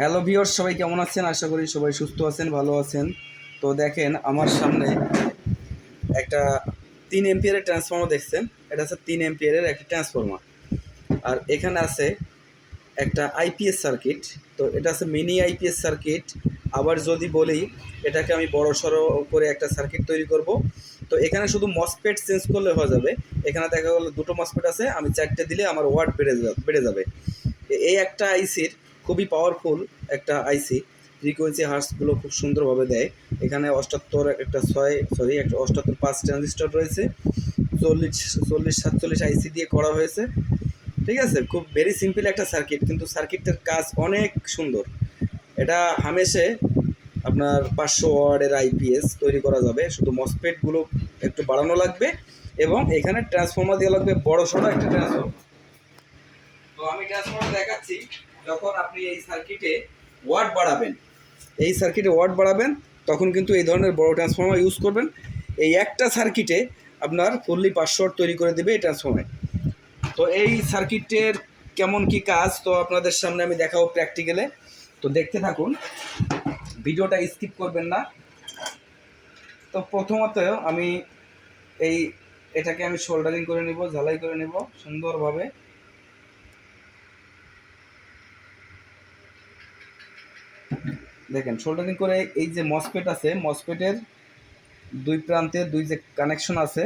Hello viewer সবাই কেমন আছেন? আশা করি সবাই সুস্থ আছেন, ভালো আছেন। তো দেখেন, আমার সামনে একটা তিন এমপিয়ারের ট্রান্সফর্মার দেখছেন। এটা হচ্ছে তিন এমপিয়ারের একটা ট্রান্সফর্মার আর এখানে আছে একটা আইপিএস সার্কিট তো এটা আছে মিনি আইপিএস সার্কিট আবার যদি বলি, এটাকে আমি বড় সড়ো করে একটা সার্কিট তৈরি করব। তো এখানে শুধু মসপেট চেঞ্জ করলে হয়ে যাবে। এখানে দেখা গেলো দুটো মসপেট আছে। আমি চারটে দিলে আমার ওয়াট বেড়ে বেড়ে যাবে। এই একটা আইসির খুবই পাওয়ারফুল একটা আইসি ফ্রিকোয়েন্সি হার্সগুলো খুব সুন্দরভাবে দেয়। এখানে অষ্টাত্তর একটা ছয় সরি একটা অষ্টাত্তর পাঁচ ট্রানজিস্টর রয়েছে। চল্লিশ চল্লিশ, সাতচল্লিশ আইসি দিয়ে করা হয়েছে। ঠিক আছে? খুব ভেরি সিম্পল একটা সার্কিট কিন্তু সার্কিটটার কাজ অনেক সুন্দর। এটা হামেশে আপনার পাঁচশো ওয়ার্ডের আইপিএস তৈরি করা যাবে। শুধু মসপেটগুলো একটু বাড়ানো লাগবে এবং এখানে ট্রান্সফর্মার দেওয়া লাগবে বড় সড়ো একটা ট্রান্সফর্মার তো আমি ট্রান্সফর্মার দেখাচ্ছি। যখন আপনি এই সার্কিটে ওয়াট বাড়াবেন, এই সার্কিটে ওয়াট বাড়াবেন, তখন কিন্তু এই ধরনের বড় ট্রান্সফর্মার ইউজ করবেন। এই একটা সার্কিটে আপনার ফুললি ওয়াট তৈরি করে দেবে এই ট্রান্সফর্মার তো এই সার্কিটের কেমন কি কাজ, তো আপনাদের সামনে আমি দেখাবো প্র্যাকটিক্যালে তো দেখতে থাকুন, ভিডিওটা স্কিপ করবেন না। তো প্রথমত আমি এই এটাকে আমি শোল্ডারিং করে নেব, ঝালাই করে নেব সুন্দরভাবে। দেখেন শোল্ডারিং করে এই যে মসপেট আছে মসপেটের দুই প্রান্তে দুই যে কানেকশন আছে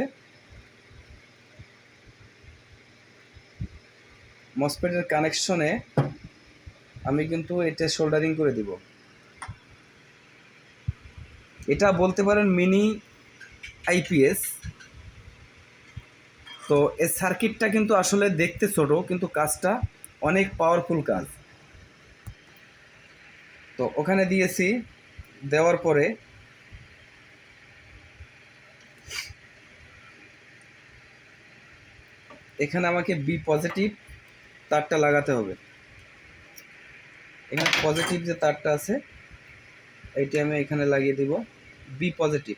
মসপেটের কানেকশনে আমি কিন্তু এটা শোল্ডারিং করে দিব। এটা বলতে পারেন মিনি আইপিএস তো এই সার্কিটটা কিন্তু আসলে দেখতে ছোট, কিন্তু কাজটা অনেক পাওয়ারফুল কাজ। তো ওখানে দিয়েছি, দেওয়ার পরে এখানে আমাকে বি পজিটিভ তারটা লাগাতে হবে। এখানে পজিটিভ যে তারটা আছে, এইটা আমি এখানে লাগিয়ে দিব। বি পজিটিভ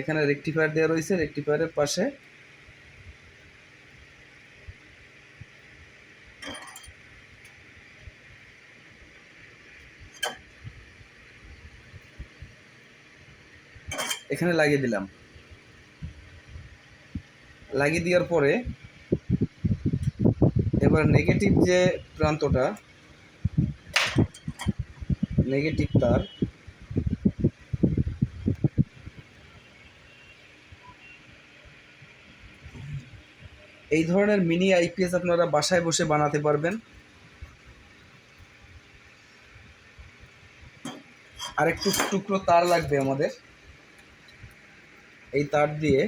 এখানে রেকটিফায়ার দেওয়া রয়েছে রেকটিফায়ারের পাশে এখানে লাগিয়ে দিলাম। লাগিয়ে দেওয়ার পরে এবার নেগেটিভ যে প্রান্তটা নেগেটিভ তার, এই ধরনের মিনি আইপিএস আপনারা বাসায় বসে বানাতে পারবেন। আরেকটু টুকরো তার লাগবে আমাদের। এই তার দিয়ে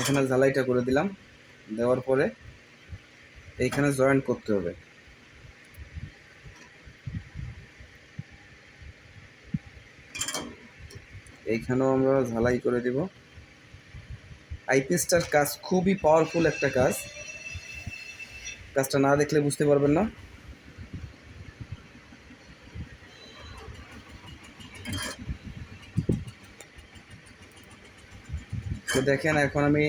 এখানে ঝালাইটা করে দিলাম। দেওয়ার পরে এইখানে জয়েন্ট করতে হবে। এইখানেও আমরা ঝালাই করে দিব। আইপিএসটার কাজ খুবই পাওয়ারফুল একটা কাজ। কাজটা না দেখলে বুঝতে পারবেন না। তো দেখেন, এখন আমি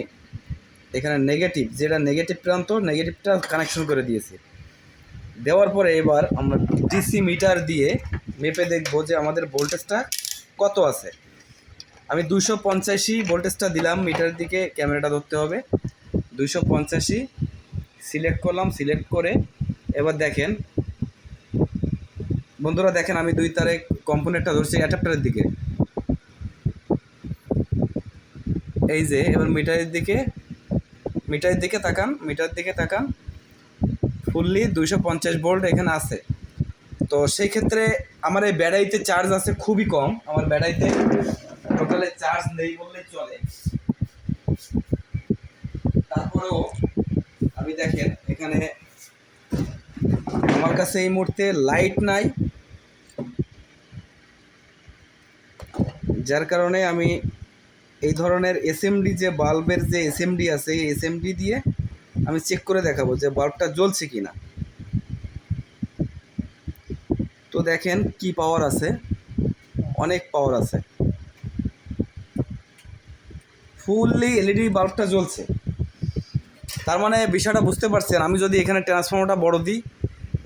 এখানে নেগেটিভ যেটা নেগেটিভ প্রান্ত নেগেটিভটা কানেকশন করে দিয়েছি। দেওয়ার পরে এবার আমরা ডিসি মিটার দিয়ে মেপে দেখব যে আমাদের ভোল্টেজটা কত আছে। আমি দুশো পঞ্চাশি ভোল্টেজটা দিলাম মিটার দিকে ক্যামেরাটা ধরতে হবে। দুশো পঞ্চাশি সিলেক্ট করলাম সিলেক্ট করে এবার দেখেন। বন্ধুরা, দেখেন আমি দুই তারে কম্পোনেন্টটা ধরছি অ্যাডাপ্টারের দিকে। এই যে, এবার মিটারের দিকে মিটারের দিকে তাকান মিটার দিকে তাকান। ফুললি দুইশো পঞ্চাশ ভোল্ট এখানে আছে। তো সেই ক্ষেত্রে আমার এই ব্যাটারিতে চার্জ আছে খুবই কম। আমার ব্যাটারিতে টোটালে চার্জ নেই বললেই চলে। তারপরেও আমি দেখেন, এখানে আমার কাছে এই মুহূর্তে লাইট নাই। যার কারণে আমি এই ধরনের এসএমডি যে বাল্বের যে এসএমডি আছে, এই এসএমডি দিয়ে আমি চেক করে দেখাবো যে বাল্বটা জ্বলছে কি না তো দেখেন কি পাওয়ার আছে, অনেক পাওয়ার আছে। ফুললি এলইডি বাল্বটা জ্বলছে। তার মানে বিষয়টা বুঝতে পারছেন, আমি যদি এখানে ট্রান্সফর্মারটা বড় দিই,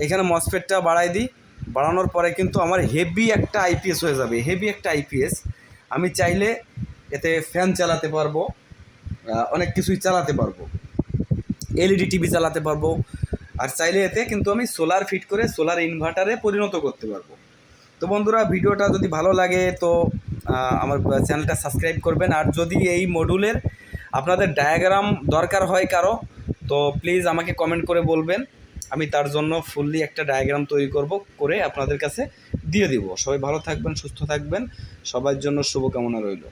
এখানে মসফেটটা বাড়াই দিই, বাড়ানোর পরে কিন্তু আমার হেভি একটা আইপিএস হয়ে যাবে হেভি একটা আইপিএস আমি চাইলে এতে ফ্যান চালাতে পারব অনেক কিছুই চালাতে পারব। এলইডি, টিভি চালাতে পারব। আর চাইলে এতে কিন্তু আমি সোলার ফিট করে সোলার ইনভার্টারে পরিণত করতে পারব। তো বন্ধুরা, ভিডিওটা যদি ভালো লাগে তো আমার চ্যানেলটা সাবস্ক্রাইব করবেন। আর যদি এই মডুলের আপনাদের ডায়াগ্রাম দরকার হয় কারও, তো প্লিজ আমাকে কমেন্ট করে বলবেন। আমি তার জন্য ফুললি একটা ডায়াগ্রাম তৈরি করব, করে আপনাদের কাছে দিয়ে দিব। সবাই ভালো থাকবেন, সুস্থ থাকবেন। সবার জন্য শুভকামনা রইল।